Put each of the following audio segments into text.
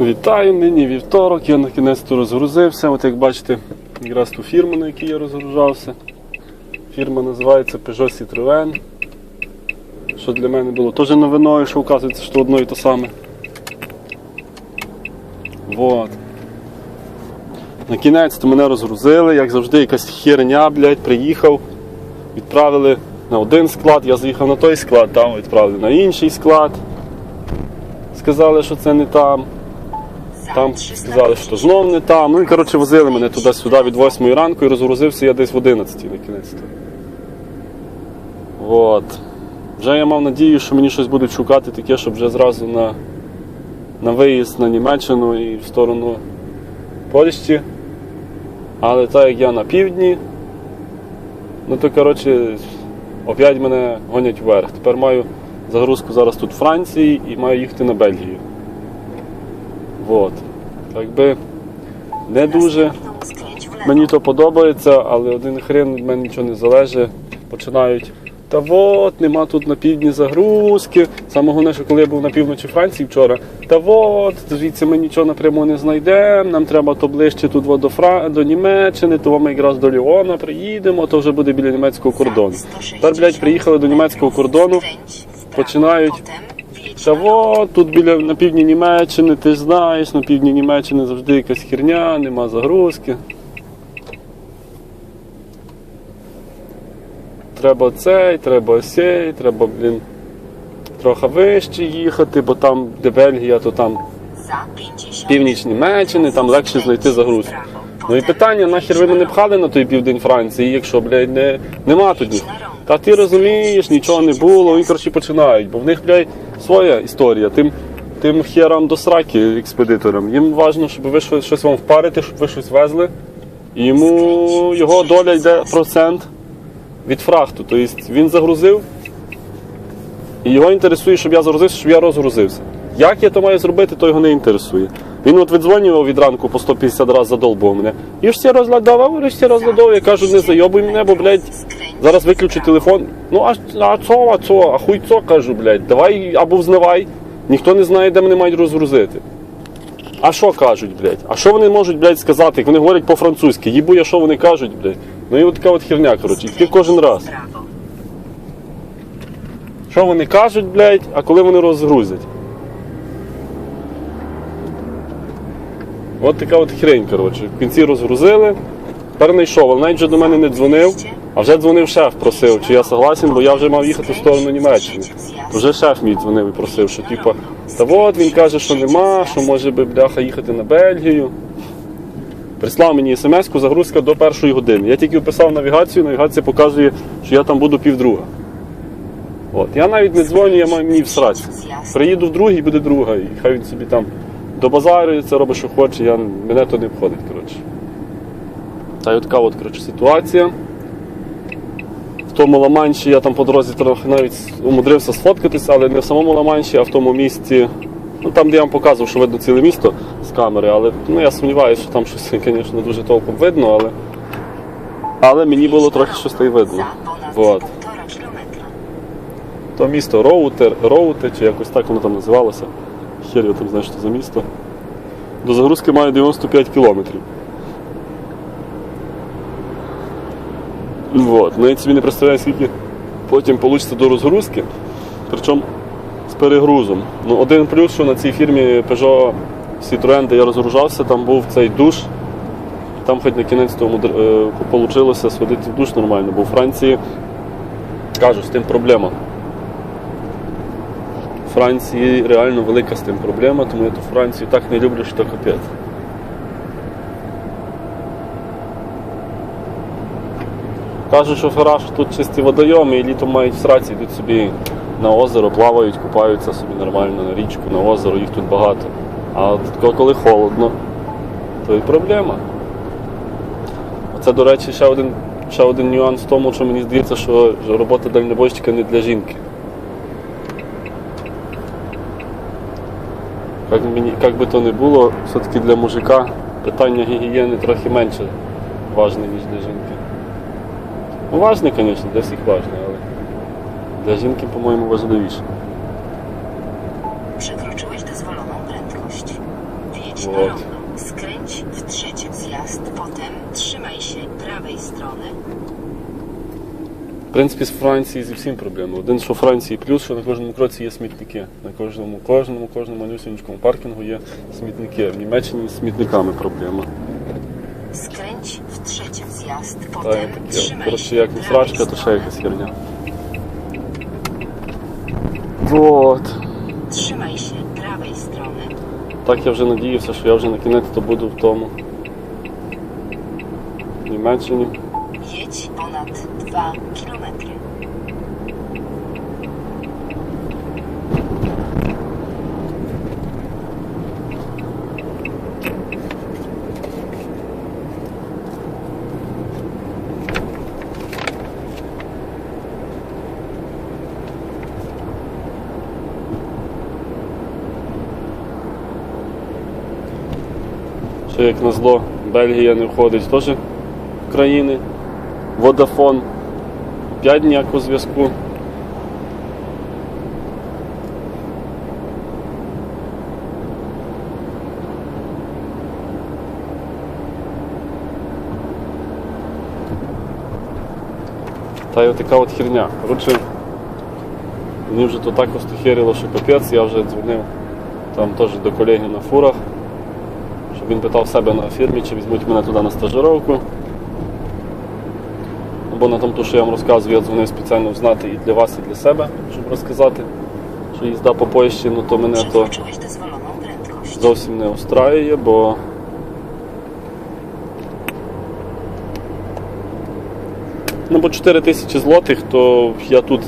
Вітаю, нині вівторок, я на кінець розгрузився. От як бачите, якраз ту фірму, на якій я розгружався. Фірма називається Peugeot Citroën. Що для мене було теж новиною, що вказується, що одно і те саме. Вот. На кінець то мене розгрузили, як завжди, якась херня, блядь, приїхав, відправили на один склад, я заїхав на той склад, там відправили на інший склад. Сказали, що це не там. Там сказали, що знов не там. Ну і коротше возили мене туди-сюди від 8 ранку і розгрузився я десь в 11 на кінець. От. Вже я мав надію, що мені щось будуть шукати таке, щоб вже зразу на, на виїзд на Німеччину і в сторону Польщі. Але так як я на півдні, ну то коротше, опять мене гонять вверх. Тепер маю загрузку зараз тут в Франції і маю їхати на Бельгію. Вот. Якби не дуже мені то подобається, але один хрен від мене нічого не залежить. Починають. Та от, нема тут на півдні загрузки. Саме головне, що коли я був на півночі Франції вчора, та от, звідси ми нічого напряму не знайдемо, нам треба то ближче тут до, Фра... до Німеччини, то ми якраз до Ліона приїдемо, то вже буде біля німецького кордону. Тепер, блядь, приїхали до німецького кордону, починають. От, тут біля на півдні Німеччини, ти ж знаєш, на півдні Німеччини завжди якась херня, нема загрузки. Треба цей, треба сей, треба, блін, трохи вище їхати, бо там, де Бельгія, то там північ Німеччини, там легше знайти загрузку. Ну і питання, нахер ви мене пхали на той південь Франції, якщо, блядь, не, нема ні. Та ти розумієш, нічого не було, і коротше починають, бо в них, блядь, своя історія. Тим, тим херам до сраки експедиторам. Їм важливо, щоб ви щось, вам впарити, щоб ви щось везли. І йому його доля йде процент від фрахту. Тобто він загрузив, і його інтересує, щоб я загрузився, щоб я розгрузився. Як я то маю зробити, то його не інтересує. Він от віддзвонював від ранку по 150 разів задолбував мене. І ж всі розглядав, а ж всі розглядав. Я кажу, не зайобуй мене, бо, блядь, зараз виключу телефон. Ну, а, а цо, а цо, а хуй цо, кажу, блядь, давай або взнавай. Ніхто не знає, де мене мають розгрузити. А що кажуть, блядь? А що вони можуть, блядь, сказати? Як вони говорять по-французьки, їбу я, що вони кажуть, блядь. Ну і от така от херня, коротше, і таке кожен раз. Що вони кажуть, блядь, а коли вони розгрузять? От така от хрень, коротше. В кінці розгрузили, тепер не йшов, але навіть вже до мене не дзвонив, а вже дзвонив шеф, просив, чи я согласен, бо я вже мав їхати в сторону Німеччини. То вже шеф мій дзвонив і просив, що типа, та от він каже, що нема, що може би бляха їхати на Бельгію. Прислав мені смс-ку, загрузка до першої години. Я тільки вписав навігацію, навігація показує, що я там буду півдруга. От. Я навіть не дзвоню, я маю мені всрати. Приїду в другий, буде друга, і хай він собі там добазарюється, робить, що хоче, я, мене то не входить. коротше. Та й от от, коротше, ситуація. В тому Ламанші я там по дорозі трохи навіть умудрився сфоткатися, але не в самому Ламанші, а в тому місті. Ну там, де я вам показував, що видно ціле місто з камери, але ну, я сумніваюся, що там щось, звісно, дуже толком видно, але, але мені було трохи щось та й видно. Вот. То місто Роутер, Роуте, чи якось так воно там називалося. Хер я там знаю, що за місто. До загрузки має 95 кілометрів. Вот. Ну, я собі не представляю, скільки потім вийде до розгрузки. Причому з перегрузом. Ну, один плюс, що на цій фірмі Peugeot Citroën, де я розгружався, там був цей душ. Там хоч на кінець тому вийшло сходити в душ нормально, бо у Франції кажу, з тим проблема. Франції реально велика з тим проблема, тому я ту Францію так не люблю, що капець. Кажуть, що тут чисті водойоми і літом мають в сраці, йдуть собі на озеро, плавають, купаються собі нормально на річку, на озеро, їх тут багато. А коли холодно, то і проблема. Оце, до речі, ще один, ще один нюанс в тому, що мені здається, що робота дальнобойщика не для жінки. Як, мені, як би то не було, все-таки для мужика питання гігієни трохи менше важне, ніж для жінки. Ну, важне, звісно, для всіх важне, але для жінки, по-моєму, важливіше. Przekroczyłeś dozwoloną prędkość. na Вот. rondo. Skręć w trzeci zjazd, potem trzymaj się prawej strony. В принципі, з Франції зі всім проблеми. Один, що в Франції плюс, що на кожному кроці є смітники. На кожному, кожному, кожному малюсінькому паркінгу є смітники. В Німеччині з смітниками проблема. Skręć w trzeci zjazd, Так, potem як, trzymaj коротше, як не срачка, то ще якась херня. Вот. Trzymaj się prawej strony. Так я вже надіявся, що я вже на кінець то буду в тому. В Німеччині. Jedź ponad 2 kilometry. Ще як назло, Бельгія не входить теж країни. Водафон. П'ять ніякого зв'язку. Та й така от херня. Коротше, мені вже то так остохерило, що капець, я вже дзвонив там теж до колеги на фурах щоб він питав себе на фірмі, чи візьмуть мене туди на стажировку. Бо на тому, що я вам розказую, я дзвонив спеціально знати і для вас, і для себе, щоб розказати, що їзда по Польщі, ну то мене то зовсім не устраює, бо ну, бо 4 тисячі злотих, то я тут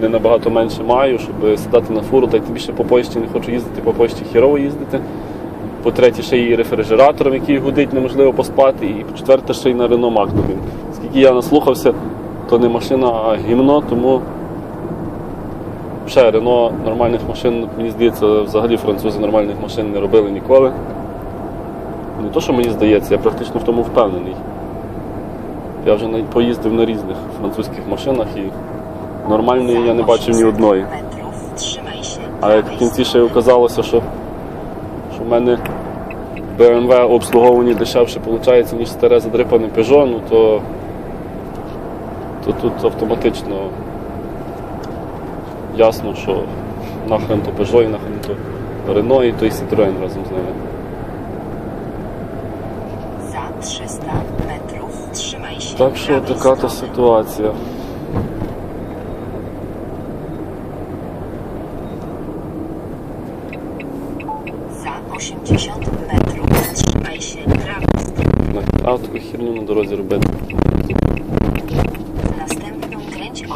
не набагато менше маю, щоб сідати на фуру, та й тим більше по Польщі не хочу їздити, по Польщі хірово їздити. По-третє, ще й рефрижератором, який гудить, неможливо поспати. І по-четверте, ще й на Renault Magnum. Скільки я наслухався, то не машина, а гімно, тому ще Рено нормальних машин, мені здається, взагалі французи нормальних машин не робили ніколи. Не то, що мені здається, я практично в тому впевнений. Я вже навіть поїздив на різних французьких машинах і нормальної я не бачив ні одної. Але в кінці ще й оказалося, що, що в мене BMW обслуговувані дешевше виходить, ніж старе задрипане Peugeot, ну то, то тут автоматично ясно, що нахрен то Peugeot і нахрен то Renault і то і Citroën разом з ними. Za 300 metrów trzymaj się Так що така то ситуація. Za 80 metrów trzymaj się prawej. А таку херню на дорозі робити.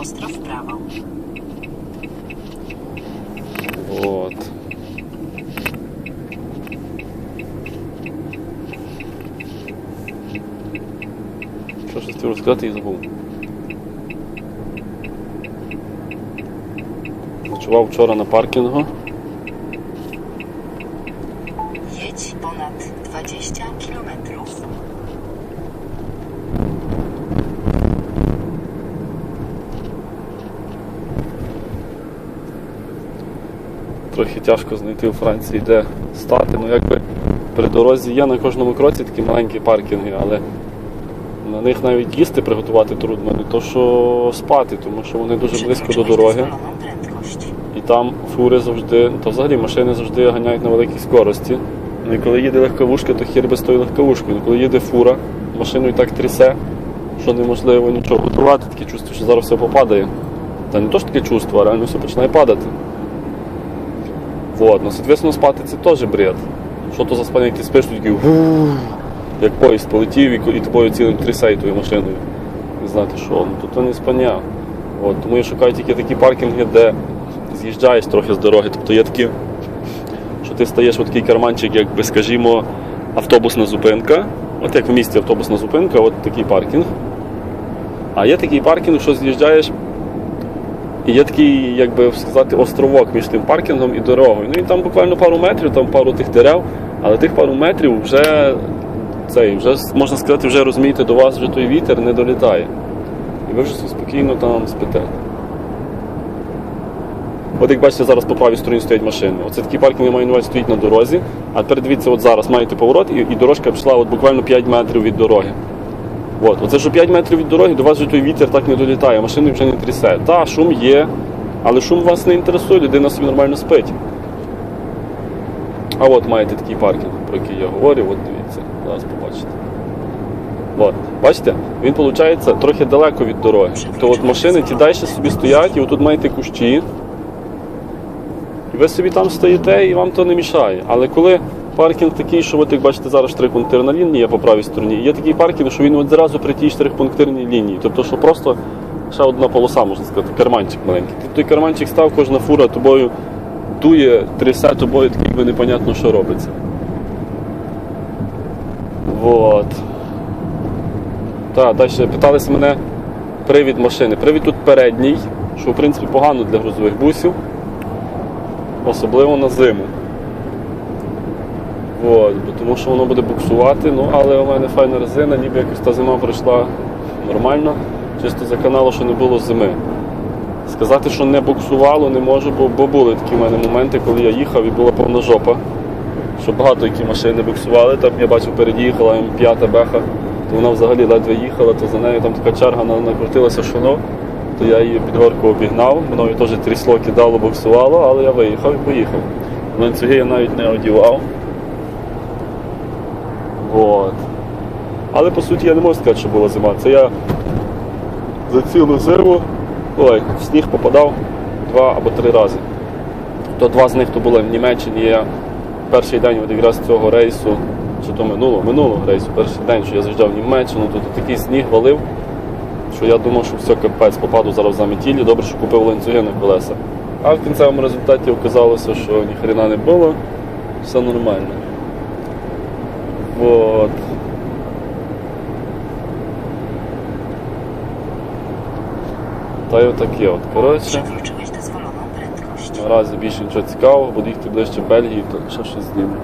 W następną kręć ostro w prawo. Вот. Що щось хотів розказати і забув. Ночував вчора на паркінгу. Jedź ponad 20 kilometrów. Трохи тяжко знайти у Франції, де стати. Ну якби при дорозі є на кожному кроці такі маленькі паркінги, але на них навіть їсти приготувати трудно, не то що спати, тому що вони дуже близько до дороги. І там фури завжди, то взагалі машини завжди ганяють на великій скорості. Ну і коли їде легковушка, то хір без тої легковушки. Ну коли їде фура, машину і так трясе, що неможливо нічого готувати, таке чувство, що зараз все попадає. Та не то ж таке чувство, а реально все починає падати. Вот, ну, соответственно, спати це теж бред. Що то за спання, як ти спиш, то такий як поїзд полетів і, і тобою цілим трясе і машиною. Не знати що, ну то, не спання. От, тому я шукаю тільки такі паркінги, де з'їжджаєш трохи з дороги. Тобто є такі, що ти стаєш в такий карманчик, якби, скажімо, автобусна зупинка. От як в місті автобусна зупинка, от такий паркінг. А є такий паркінг, що з'їжджаєш, і є такий, як би сказати, островок між тим паркінгом і дорогою. Ну і там буквально пару метрів, там пару тих дерев, але тих пару метрів вже цей, вже можна сказати, вже розумієте, до вас вже той вітер не долітає. І ви вже спокійно там спите. От як бачите, зараз по правій стороні стоять машини. Оце такий паркінг, я маю на увазі, стоїть на дорозі. А тепер дивіться, от зараз маєте поворот, і, і дорожка пішла от буквально 5 метрів від дороги. От, оце що 5 метрів від дороги, до вас вже той вітер так не долітає, машини вже не трясе. Та, шум є, але шум вас не інтересує, людина собі нормально спить. А от маєте такий паркінг, про який я говорю, от дивіться, зараз побачите. От, бачите, він виходить трохи далеко від дороги. То от машини ті далі собі стоять, і отут маєте кущі. І ви собі там стоїте і вам то не мішає. Але коли паркінг такий, що от як бачите, зараз штрих-пунктирна лінія по правій стороні, є такий паркінг, що він зразу при тій штрих-пунктирній лінії. Тобто, що просто ще одна полоса, можна сказати, карманчик маленький. Ти той карманчик став, кожна фура тобою дує, трясе тобою, такий якби непонятно, що робиться. Вот. Так, далі питалися мене привід машини. Привід тут передній, що в принципі погано для грузових бусів, особливо на зиму. От, бо тому що воно буде буксувати, ну але у мене файна резина, ніби якось та зима пройшла нормально, чисто за каналу, що не було зими. Сказати, що не буксувало, не можу, бо, бо були такі в мене моменти, коли я їхав і була повна жопа. Що багато які машини буксували, там я бачив, переді їхала М5 беха, то вона взагалі ледве їхала, то за нею там така черга накрутилася, що ну, то я її під горку обігнав, мною теж трісло кидало, буксувало, але я виїхав і поїхав. Ланцюги я навіть не одівав. От. Але по суті я не можу сказати, що була зима. Це я за цілу зиму ой, в сніг попадав два або три рази. То два з них то були в Німеччині. Я перший день от якраз цього рейсу, чи то минулого, минулого рейсу, перший день, що я заїжджав в Німеччину, то такий сніг валив, що я думав, що все капець, попаду зараз в заметілі, добре, що купив ланцюги на колеса. А в кінцевому результаті оказалося, що ніхрена не було, все нормально. Вот. Та й отаке от. Коротше. Наразі більше нічого цікавого, буду їхати ближче в Бельгії, то ще щось зніму.